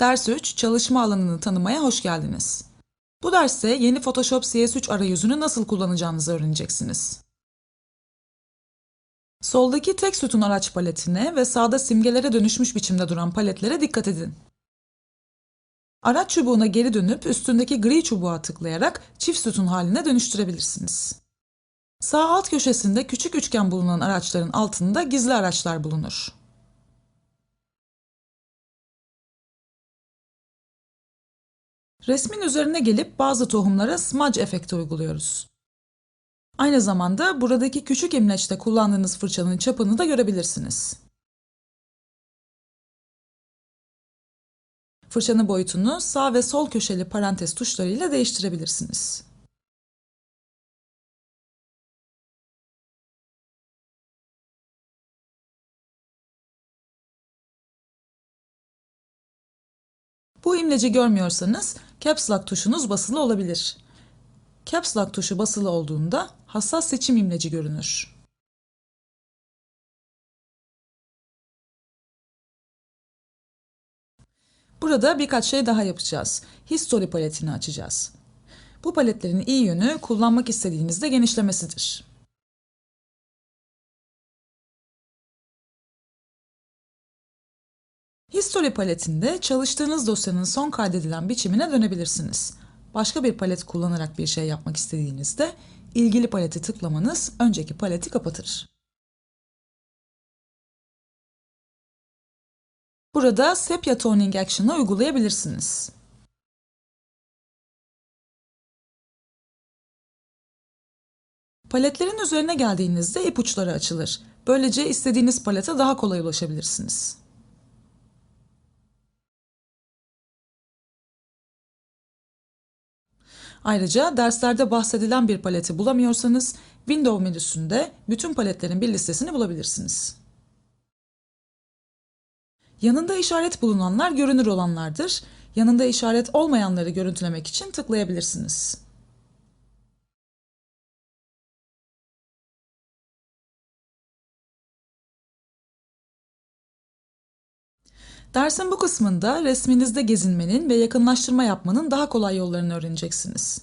Ders 3 çalışma alanını tanımaya hoş geldiniz. Bu derste yeni Photoshop CS3 arayüzünü nasıl kullanacağınızı öğreneceksiniz. Soldaki tek sütun araç paletine ve sağda simgelere dönüşmüş biçimde duran paletlere dikkat edin. Araç çubuğuna geri dönüp üstündeki gri çubuğa tıklayarak çift sütun haline dönüştürebilirsiniz. Sağ alt köşesinde küçük üçgen bulunan araçların altında gizli araçlar bulunur. Resmin üzerine gelip bazı tohumlara smudge efekti uyguluyoruz. Aynı zamanda buradaki küçük imleçte kullandığınız fırçanın çapını da görebilirsiniz. Fırçanın boyutunu sağ ve sol köşeli parantez tuşlarıyla değiştirebilirsiniz. Bu imleci görmüyorsanız Caps Lock tuşunuz basılı olabilir. Caps Lock tuşu basılı olduğunda hassas seçim imleci görünür. Burada birkaç şey daha yapacağız. History paletini açacağız. Bu paletlerin iyi yönü kullanmak istediğinizde genişlemesidir. History paletinde çalıştığınız dosyanın son kaydedilen biçimine dönebilirsiniz. Başka bir palet kullanarak bir şey yapmak istediğinizde ilgili paleti tıklamanız önceki paleti kapatır. Burada Sepia Toning Action'ı uygulayabilirsiniz. Paletlerin üzerine geldiğinizde ipuçları açılır. Böylece istediğiniz palete daha kolay ulaşabilirsiniz. Ayrıca derslerde bahsedilen bir paleti bulamıyorsanız Window menüsünde bütün paletlerin bir listesini bulabilirsiniz. Yanında işaret bulunanlar görünür olanlardır. Yanında işaret olmayanları görüntülemek için tıklayabilirsiniz. Dersin bu kısmında resminizde gezinmenin ve yakınlaştırma yapmanın daha kolay yollarını öğreneceksiniz.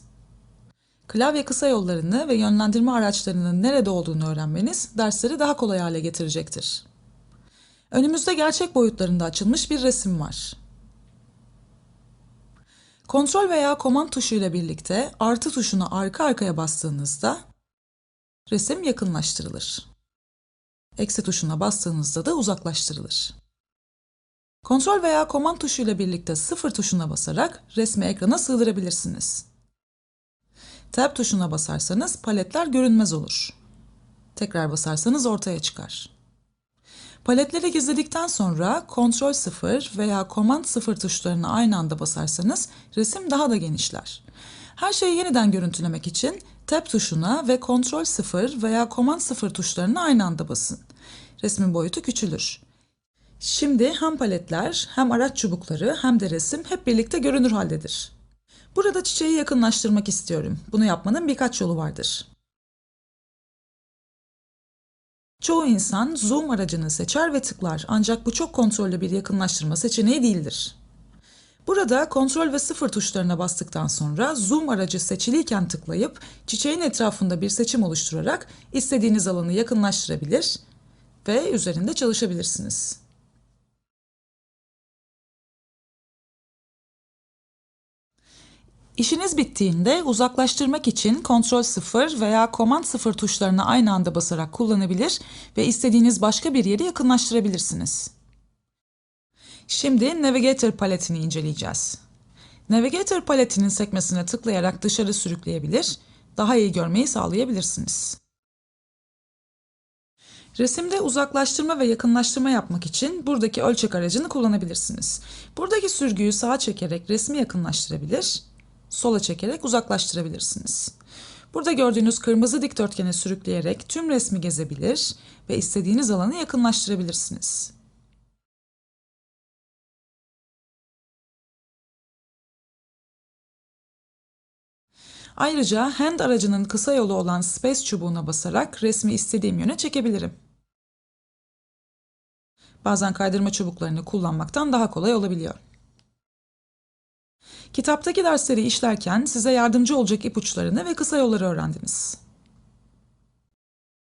Klavye kısa yollarını ve yönlendirme araçlarının nerede olduğunu öğrenmeniz dersleri daha kolay hale getirecektir. Önümüzde gerçek boyutlarında açılmış bir resim var. Kontrol veya komand tuşuyla birlikte artı tuşuna arka arkaya bastığınızda resim yakınlaştırılır. Eksi tuşuna bastığınızda da uzaklaştırılır. Kontrol veya komand tuşuyla birlikte sıfır tuşuna basarak resmi ekrana sığdırabilirsiniz. Tab tuşuna basarsanız paletler görünmez olur. Tekrar basarsanız ortaya çıkar. Paletleri gizledikten sonra Ctrl 0 veya Command 0 tuşlarına aynı anda basarsanız resim daha da genişler. Her şeyi yeniden görüntülemek için Tab tuşuna ve Ctrl 0 veya Command 0 tuşlarına aynı anda basın. Resmin boyutu küçülür. Şimdi hem paletler, hem araç çubukları, hem de resim hep birlikte görünür haldedir. Burada çiçeği yakınlaştırmak istiyorum. Bunu yapmanın birkaç yolu vardır. Çoğu insan zoom aracını seçer ve tıklar ancak bu çok kontrollü bir yakınlaştırma seçeneği değildir. Burada kontrol ve sıfır tuşlarına bastıktan sonra zoom aracı seçiliyken tıklayıp çiçeğin etrafında bir seçim oluşturarak istediğiniz alanı yakınlaştırabilir ve üzerinde çalışabilirsiniz. İşiniz bittiğinde uzaklaştırmak için Ctrl 0 veya Command 0 tuşlarını aynı anda basarak kullanabilir ve istediğiniz başka bir yeri yakınlaştırabilirsiniz. Şimdi Navigator paletini inceleyeceğiz. Navigator paletinin sekmesine tıklayarak dışarı sürükleyebilir, daha iyi görmeyi sağlayabilirsiniz. Resimde uzaklaştırma ve yakınlaştırma yapmak için buradaki ölçek aracını kullanabilirsiniz. Buradaki sürgüyü sağa çekerek resmi yakınlaştırabilir sola çekerek uzaklaştırabilirsiniz. Burada gördüğünüz kırmızı dikdörtgene sürükleyerek tüm resmi gezebilir ve istediğiniz alanı yakınlaştırabilirsiniz. Ayrıca hand aracının kısa yolu olan space çubuğuna basarak resmi istediğim yöne çekebilirim. Bazen kaydırma çubuklarını kullanmaktan daha kolay olabiliyor. Kitaptaki dersleri işlerken size yardımcı olacak ipuçlarını ve kısa yolları öğrendiniz.